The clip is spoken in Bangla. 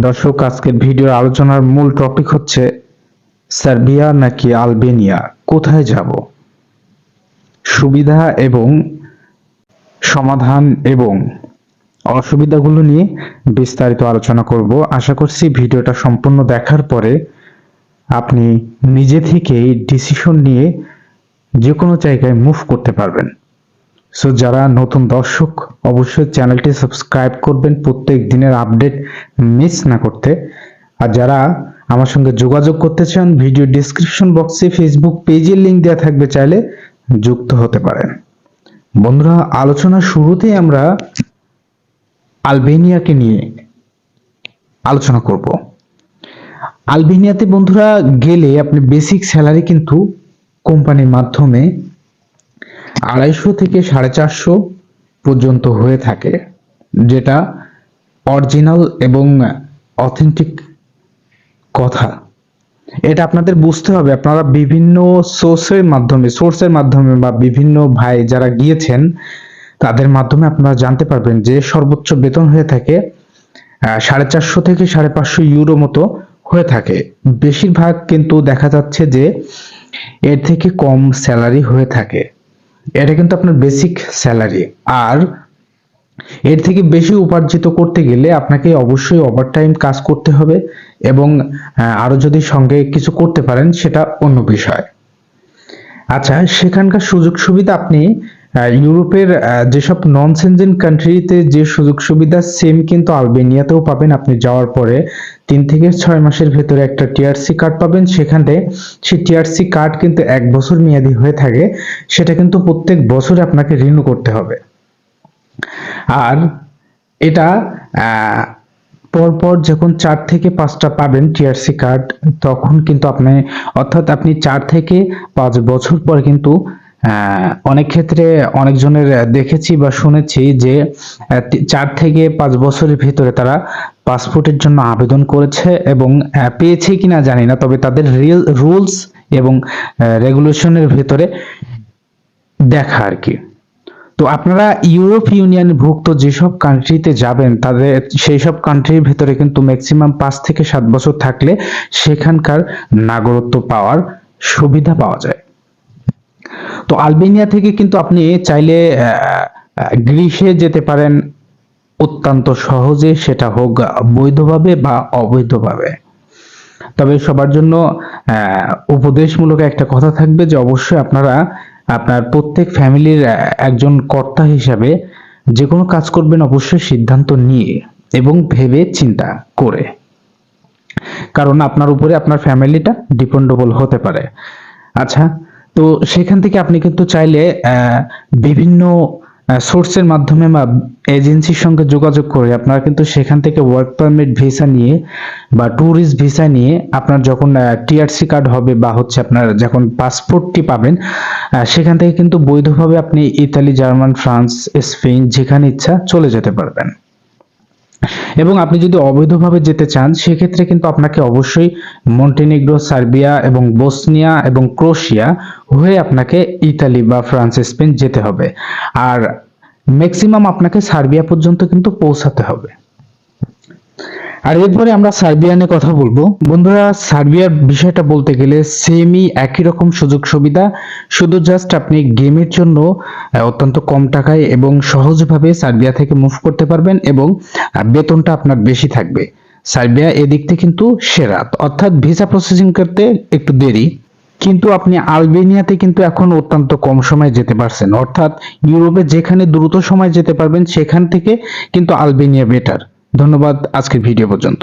দর্শক, আজকের ভিডিওর আলোচনার মূল টপিক হচ্ছে সার্বিয়া নাকি আলবেনিয়া? কোথায় যাব? সুবিধা এবং সমাধান এবং অসুবিধাগুলো নিয়ে বিস্তারিত আলোচনা করব। আশা করছি ভিডিওটা সম্পূর্ণ দেখার পরে আপনি নিজে থেকেই ডিসিশন নিয়ে যে কোনো জায়গায় মুভ করতে পারবেন। সো যারা নতুন দর্শক, অবশ্যই চ্যানেলটি সাবস্ক্রাইব করবেন। প্রত্যেক দিনের আপডেট মিস না করতে। আর যারা আমার সঙ্গে যোগাযোগ করতে চান, ভিডিও ডিসক্রিপশন বক্সে ফেসবুক পেজের লিংক দেওয়া থাকবে, চাইলে যুক্ত হতে পারেন। বন্ধুরা আলোচনা শুরুতেই আমরা আলবেনিয়াকে নিয়ে আলোচনা করব। আলবেনিয়াতে বন্ধুরা গেলে আপনি বেসিক স্যালারি কিন্তু কোম্পানির মাধ্যমে আড়াইশো থেকে সাড়ে চারশো পর্যন্ত হয়ে থাকে, যেটা অরিজিনাল এবং অথেন্টিক কথা। এটা আপনাদের বুঝতে হবে, আপনারা বিভিন্ন সোর্সের মাধ্যমে সোর্সের মাধ্যমে বা বিভিন্ন ভাই যারা গিয়েছেন, তাদের মাধ্যমে আপনারা জানতে পারবেন যে সর্বোচ্চ বেতন হয়ে থাকে সাড়ে চারশো থেকে সাড়ে পাঁচশো ইউরো মতো হয়ে থাকে। বেশিরভাগ কিন্তু দেখা যাচ্ছে যে এর থেকে কম স্যালারি হয়ে থাকে। এটা কিন্তু আপনার বেসিক স্যালারি আর এর থেকে বেশি উপার্জিত করতে গেলে আপনাকে অবশ্যই ওভারটাইম কাজ করতে হবে এবং আহ, আরও যদি সঙ্গে কিছু করতে পারেন সেটা অন্য বিষয়। আচ্ছা সেখানকার সুযোগ সুবিধা আপনি ইউরোপের যেসব নন সেনজেন কান্ট্রিতে যে সুযোগ সুবিধা সেম কিন্তু আলবেনিয়াতেও পাবেন। আপনি যাওয়ার পরে তিন থেকে ছয় মাসের ভেতরে একটা টিআরসি কার্ড পাবেন। সেখানে সেই টিআরসি কার্ড কিন্তু এক বছর মেয়াদি হয়ে থাকে। সেটা কিন্তু প্রত্যেক বছরে আপনাকে রিনিউ করতে হবে। আর এটা পরপর যখন চার থেকে পাঁচটা পাবেন টিআরসি কার্ড তখন কিন্তু আপনি, অর্থাৎ আপনি চার থেকে পাঁচ বছর পর কিন্তু অনেক ক্ষেত্রে অনেকজনের দেখেছি বা শুনেছি যে চার থেকে পাঁচ বছরের ভিতরে তারা পাসপোর্টের জন্য আবেদন করেছে এবং পেয়েছে কিনা জানি না, তবে তাদের রিয়েল রুলস এবং রেগুলেশনের ভিতরে দেখা আর কি। তো আপনারা ইউরোপ ইউনিয়ন ভুক্ত যেসব কান্ট্রিতে যাবেন, তাদের সেই সব কান্ট্রির ভেতরে কিন্তু ম্যাক্সিমাম পাঁচ থেকে সাত বছর থাকলে সেখানকার নাগরিকত্ব পাওয়ার সুবিধা পাওয়া যায়। তো আলবেনিয়া থেকে কিন্তু আপনি চাইলে গ্রিসে যেতে পারেন। অত্যন্ত সহজে সেটা হোক বৈধভাবে বা অবৈধভাবে। তবে সবার জন্য উপদেশমূলক একটা কথা থাকবে যে অবশ্যই আপনারা আপনার প্রত্যেক ফ্যামিলির একজন কর্তা হিসাবে যে কোনো কাজ করবেন অবশ্যই সিদ্ধান্ত নিয়ে এবং ভেবে চিন্তা করে। কারণ আপনার উপরে আপনার ফ্যামিলিটা ডিপেন্ডেবল হতে পারে। আচ্ছা তো সেখান থেকে আপনি কিন্তু চাইলে বিভিন্ন সোর্সের মাধ্যমে বা এজেন্সির সঙ্গে যোগাযোগ করে আপনারা কিন্তু সেখান থেকে ওয়ার্ক পারমিট ভিসা নিয়ে বা ট্যুরিস্ট ভিসা নিয়ে আপনার যখন টিআরসি কার্ড হবে বা হচ্ছে আপনার যখন পাসপোর্টটি পাবেন সেখান থেকে কিন্তু বৈধভাবে আপনি ইতালি জার্মান ফ্রান্স স্পেন যেখানে ইচ্ছা চলে যেতে পারবেন। এবং আপনি যদি অবৈধভাবে যেতে চান, সেক্ষেত্রে কিন্তু আপনাকে অবশ্যই মন্টেনিগ্রো, সার্বিয়া এবং বসনিয়া এবং ক্রোশিয়া হয়ে আপনাকে ইতালি বা ফ্রান্স স্পেন যেতে হবে। আর ম্যাক্সিমাম আপনাকে সার্বিয়া পর্যন্ত কিন্তু পৌঁছাতে হবে। আর এরপরে আমরা সার্বিয়া নিয়ে কথা বলব। বন্ধুরা, সার্বিয়ার বিষয়টা বলতে গেলে সেমই একই রকম সুযোগ সুবিধা, শুধু জাস্ট আপনি গেমের জন্য অত্যন্ত কম টাকায় এবং সহজভাবে সার্বিয়া থেকে মুভ করতে পারবেন এবং বেতনটা আপনার বেশি থাকবে। সার্বিয়া এদিক থেকে কিন্তু সেরা। অর্থাৎ ভিসা প্রসেসিং করতে একটু দেরি। কিন্তু আপনি আলবেনিয়াতে কিন্তু এখন অত্যন্ত কম সময়ে যেতে পারছেন। অর্থাৎ ইউরোপে যেখানে দ্রুত সময় যেতে পারবেন, সেখান থেকে কিন্তু আলবেনিয়া বেটার ধন্যবাদ আজকের ভিডিও পর্যন্ত।